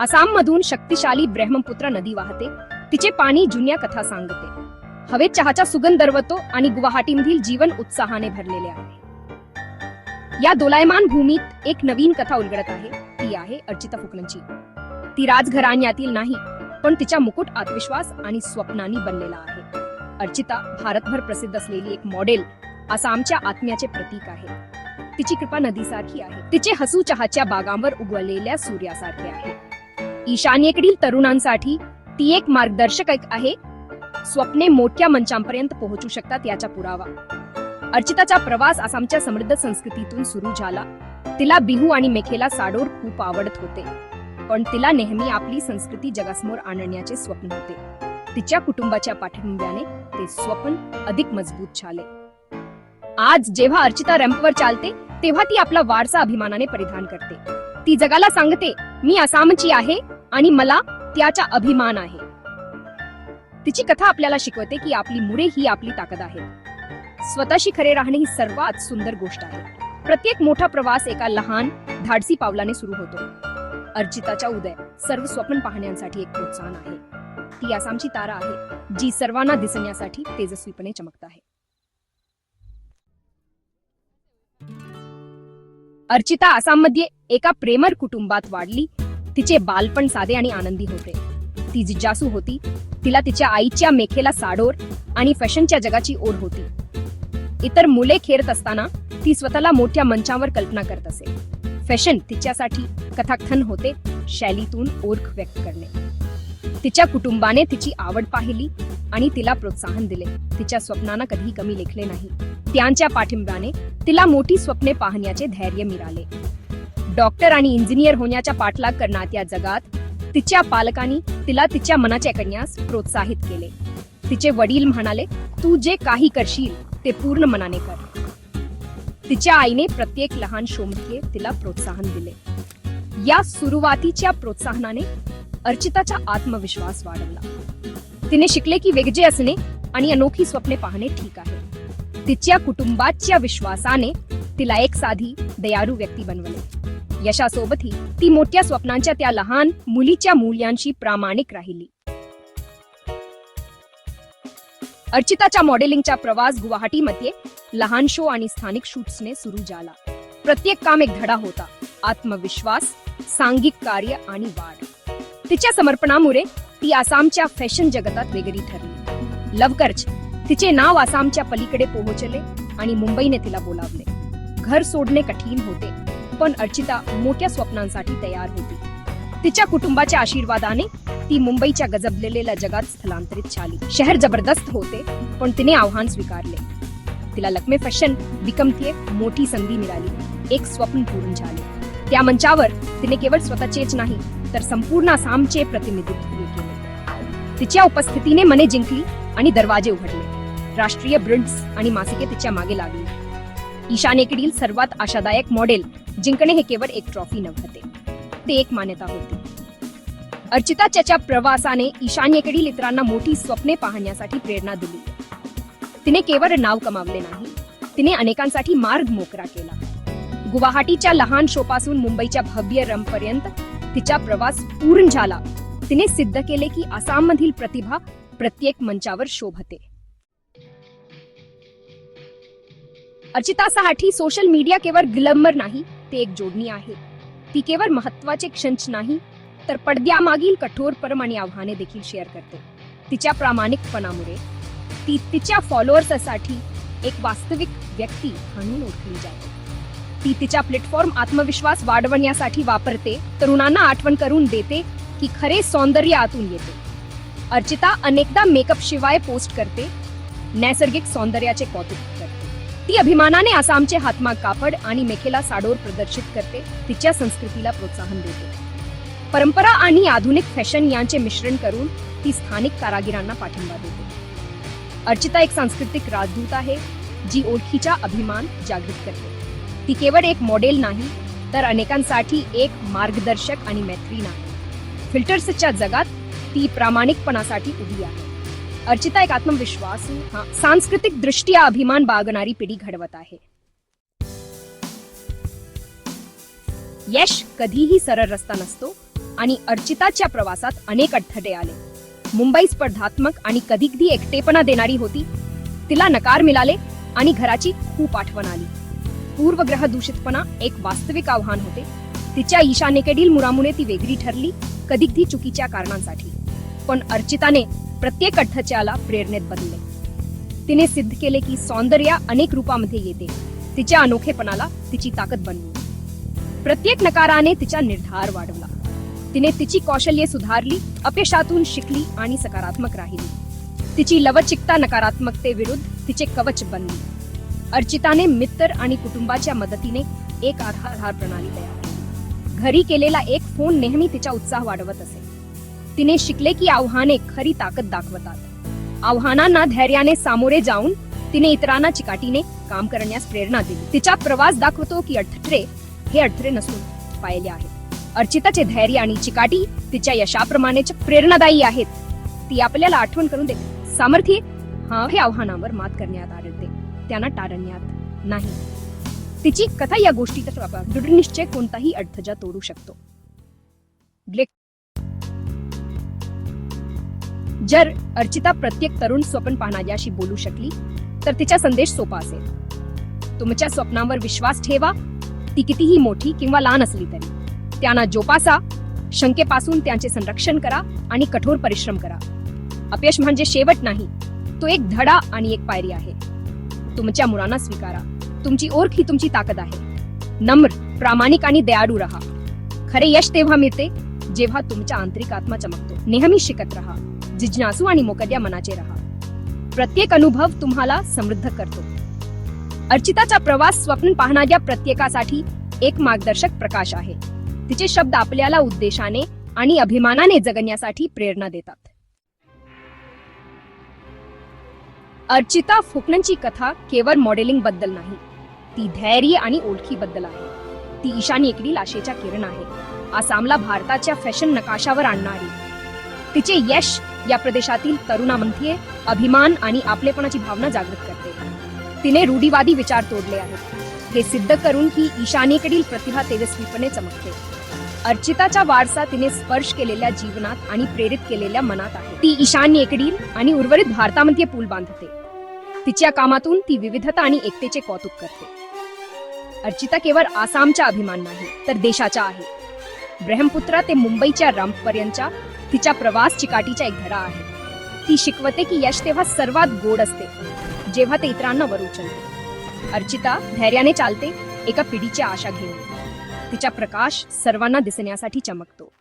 आसाममधून शक्तिशाली ब्रह्मपुत्र नदी वाहते. तिचे पाणी जुन्या कथा सांगते. हवेत चहाचा सुगंध दरवतो आणि गुवाहाटीमधील जीवन उत्साहाने भरलेले आहे. या दोलायमान भूमीत एक नवीन कथा उलगडत आहे. ती आहे अर्चिता फुकणची ती राजघराण्यातील नाही पण तिच्या मुकुट आत्मविश्वास आणि स्वप्नांनी बनलेला आहे. अर्चिता भारतभर प्रसिद्ध असलेली एक मॉडेल आसामच्या आत्म्याचे प्रतीक आहे. तिची कृपा नदीसारखी आहे. तिचे हसू चहाच्या बागांवर उगवलेल्या सूर्यासारखे आहे. ईशान्येकडील तरुणांसाठी ती एक मार्गदर्शक आहे. स्वप्ने मोठ्या मंचांपर्यंत पोहोचू शकतात याचा पुरावा. अर्चिताचा प्रवास आसामच्या समृद्ध संस्कृतीतून सुरू झाला. तिला बिहू आणि मेखेला साडोर खूप आवडत होते. पण तिला नेहमी आपली संस्कृती जगासमोर आणण्याचे स्वप्न होते. तिच्या कुटुंबाच्या पाठिंब्याने ते स्वप्न अधिक मजबूत झाले. आज जेव्हा अर्चिता रॅम्पवर चालते तेव्हा ती आपला वारसा अभिमानाने परिधान करते. ती जगाला सांगते मी आसामची आहे आणि मला त्याचा अभिमान आहे. तिची कथा आपल्याला शिकवते की आपली मुळे ही आपली ताकद आहे स्वतःशी खरे राहणे ही सर्वात सुंदर गोष्ट आहे. प्रत्येक मोठा प्रवास एका लहान धाडसी पावलाने सुरू होतो. अर्जिताचा उदय सर्व स्वप्न पाहण्यासाठी एक प्रोत्साहन आहे. ती आसामची तारा आहे जी सर्वांना दिसण्यासाठी तेजस्वीपणे चमकत आहे. अर्चिता आसाममध्ये एका प्रेमर कुटुंबात वाढली. तिचे बालपण साधे आणि आनंदी होते. ती जिज्जासू होती. तिला तिच्या आईच्या मेखेला साडोर आणि फॅशनच्या जगाची ओढ होती. इतर मुले खेळत असताना ती स्वतःला मोठ्या मंचावर कल्पना करत असे. फॅशन तिच्यासाठी कथाकथन होते शैलीतून ओळख व्यक्त करणे. तिच्या कुटुंबाने तिची आवड पाहिली आणि तिला प्रोत्साहन दिले. तिच्या स्वप्नांना कधी कमी लेखले नाही. त्यांच्या पाठिंब्याने तिला मोठी स्वप्ने पाहण्याचे धैर्य मिळाले. डॉक्टर आणि इंजिनियर होण्याचा पाठलाग करण्यात या जगात तिच्या पालकांनी तिला तिच्या मनाच्या करण्यास प्रोत्साहित केले. तिचे वडील म्हणाले तू जे काही करशील ते पूर्ण मनाने कर. तिच्या आईने प्रत्येक लहान शोमध्ये तिला प्रोत्साहन दिले. या सुरुवातीच्या प्रोत्साहनाने अर्चिताचा आत्मविश्वास वाढवला तिने शिकले की वेगळे असणे आणि अनोखी स्वप्ने पाहणे ठीक आहे. तिच्या कुटुंबाच्या विश्वासाने तिला एक साधी दयाळू व्यक्ती बनवले. यशासोबतही ती मोठ्या स्वप्नांच्या त्या लहान मुलीच्या मूल्यांशी प्रामाणिक राहिली. अर्चिताच्या मॉडेलिंगचा प्रवास गुवाहाटीमध्ये लहान शो आणि स्थानिक शूट्सने सुरू झाला. प्रत्येक काम एक धडा होता. आत्मविश्वास सांघिक कार्य आणि वाढ. तिच्या समर्पणामुळे ती आसामच्या फॅशन जगतात वेगळी ठरली. लवकरच तिचे नाव आसामच्या पलीकडे पोहोचले आणि मुंबईने तिला बोलावले. घर सोडणे कठीण होते पण अर्चिता मोठ्या स्वप्नांसाठी तयार होती. तिच्या कुटुंबाच्या आशीर्वादाने ती मुंबईच्या गजबलेल्या जगात स्थलांतरित झाली. शहर जबरदस्त होते पण तिने आव्हान स्वीकारले. तिला लक्मे फॅशन विकमती मोठी संधी मिळाली एक स्वप्न पूर्ण झाले. त्या मंचावर तिने केवळ स्वतःचेच नाही तर संपूर्ण आसामचे प्रतिनिधित्व केले. तिच्या उपस्थितीने मने जिंकली आणि दरवाजे उघडले. राष्ट्रीय ब्रिड्स आणि मासिके तिच्यामागे लागली. ईशानेकडील सर्वात आशादायक मॉडेल जिंकणे हे केवळ एक ट्रॉफी नव्हते. ते एक मान्यता होती. अर्चिताच्या प्रवासाने ईशान्येकडील इतरांना मोठी स्वप्ने पाहण्यासाठी प्रेरणा दिली. तिने केवळ नाव कमावले नाही तिने अनेकांसाठी मार्ग मोकरा केला. गुवाहाटीच्या लहान शोपासून मुंबईच्या भव्य रमपर्यंत तिचा प्रवास पूर्ण झाला. तिने सिद्ध केले की आसाममधील प्रतिभा प्रत्येक मंचावर शोभते. अर्चितासाठी सोशल मीडिया केवळ ग्लंबर नाही ते एक जोडणी आहे. ती केवळ महत्त्वाचे क्षणच नाही तर पडद्यामागील कठोर परम आणि आव्हाने देखील शेअर करते. तिच्या प्रामाणिकपणामुळे ती तिच्या फॉलोअर्ससाठी एक वास्तविक व्यक्ती म्हणून ओळखली जाते. ती तिच्या प्लॅटफॉर्म आत्मविश्वास वाढवण्यासाठी वापरते तरुणांना आठवण करून देते की खरे सौंदर्य आतून येते. अर्चिता अनेकदा मेकअप शिवाय पोस्ट करते नैसर्गिक सौंदर्याचे कौतुक करते. ती अभिमानाने आसामचे हातमाग कापड आणि मेखेला साडोर प्रदर्शित करते तिच्या संस्कृतीला प्रोत्साहन देते. परंपरा आणि आधुनिक फॅशन यांचे मिश्रण करून ती स्थानिक कारागिरांना पाठिंबा देते. अर्चिता एक सांस्कृतिक राजदूत आहे जी ओळखीचा अभिमान जागृत करते. ती केवळ एक मॉडेल नाही तर अनेकांसाठी एक मार्गदर्शक आणि मैत्रीण आहे फिल्टर्सच्या जगात ती प्रामाणिकपणासाठी उभी आहे. अर्चिता एक आत्मविश्वास हा सांस्कृतिक दृष्ट्या अभिमान बागणारी पिढी घडवत आहे. यश कधीही सरळ रस्ता नसतो आणि अर्चिताच्या प्रवासात अनेक अडथळे आले. मुंबई स्पर्धात्मक आणि कधीकधी एकटेपणा देणारी होती. तिला नकार मिळाले आणि घराची खूप आठवण आली. पूर्वग्रह दूषितपणा एक वास्तविक आव्हान होते. तिच्या ईशानेकडील मुरामुळे ती वेगळी ठरली कधीकधी चुकीच्या कारणांसाठी. पण अर्चिताने प्रत्येक अडथळ्याला प्रेरणेत बनले. तिने सिद्ध केले की सौंदर्य अनेक रूपामध्ये येते. तिच्या अनोखेपणाला तिची ताकद बनली. प्रत्येक नकाराने तिचा निर्धार वाढवला. तिने तिची कौशल्ये सुधारली अपयशातून शिकली आणि सकारात्मक राहिली. तिची लवचिकता नकारात्मकतेविरुद्ध तिचे कवच बनली. अर्चिताने मित्र आणि कुटुंबाच्या मदतीने एक आधार प्रणाली तयार केली. घरी केलेला एक फोन नेहमी तिचा उत्साह वाढवत असे. तिने शिकले की आव्हाने खरी ताकद दाखवतात. आव्हानांना धैर्याने सामोरे जाऊन तिने इतरांना चिकाटीने काम करण्यास प्रेरणा दिली. तिचा प्रवास दाखवतो की अडथळे हे अडथळे नसून पाहिले आहेत अर्चिताचे धैर्य आणि चिकाटी तिच्या यशाप्रमाणेच प्रेरणादायी आहेत. ती आपल्याला आठवण करून देते. सामर्थ्य हा हे आव्हानावर मात करण्यात आढळते. त्यांना टाळण्यात नाही. तिची कथा या गोष्टीचा दृढ निश्चय कोणताही अडथजा तोडू शकतो. जर अर्चिता प्रत्येक तरुण स्वप्न पाहणाऱ्याशी बोलू शकली तर तिचा संदेश सोपा असेल. तुमच्या स्वप्नांवर विश्वास ठेवा. ती कितीही मोठी किंवा लहान असली तरी. त्यांना जोपासा. शंकेपासून त्यांचे संरक्षण करा आणि कठोर परिश्रम करा. अपयश म्हणजे शेवट नाही तो एक धडा आणि एक पायरी आहे. तुमच्या मुलांना स्वीकारा. तुमची ओळख ही तुमची ताकद आहे. नम्र प्रामाणिक आणि दयाळू राहा. खरे यश तेव्हा मिळते जेव्हा तुमच्या आंतरिक आत्मा चमकतो. नेहमी शिकत राहा. जिज्ञासू आणि मोकद्या मनाचे राहा. प्रत्येक अनुभव तुम्हाला समृद्ध करतो. अर्चिताचा प्रवास स्वप्न पाहणाऱ्या प्रत्येकासाठी एक मार्गदर्शक प्रकाश आहे. तिचे शब्द आपल्याला उद्देशाने आणि अभिमानाने जगण्यासाठी प्रेरणा देतात. अर्चिता फुकणची कथा केवळ मॉडेलिंगबद्दल नाही ती धैर्य आणि ओळखीबद्दल आहे. ती ईशान्येकडील आशेच्या किरण आहे. आसामला भारताच्या फॅशन नकाशावर आणणारी तिचे यश या प्रदेशातील तरुणामध्ये अभिमान आणि आपलेपणाची भावना जागृत करते. तिने रूढीवादी विचार तोडले आहेत. हे सिद्ध करून की ईशान्येकडील प्रतिभा तेजस्वीपणे चमकते. अर्चिताचा वारसा तिने स्पर्श केलेल्या जीवनात आणि प्रेरित केलेल्या मनात आहे. ती ईशान्येकडील आणि उर्वरित भारतामध्ये पूल बांधते. तिच्या कामातून ती विविधता आणि एकतेचे कौतुक करते. अर्चिता केवळ आसामचा अभिमान नाही तर देशाचा आहे. ब्रह्मपुत्रा ते मुंबईच्या रंपपर्यंतच्या तिच्या प्रवास चिकाटीच्या एक धडा आहे. ती शिकवते की यश तेव्हा सर्वात गोड असते जेव्हा ते इतरांना वर उचलते. अर्चिता धैर्याने चालते एका पिढीची आशा घेऊन. तिचा प्रकाश सर्वांना दिसण्यासाठी चमकतो.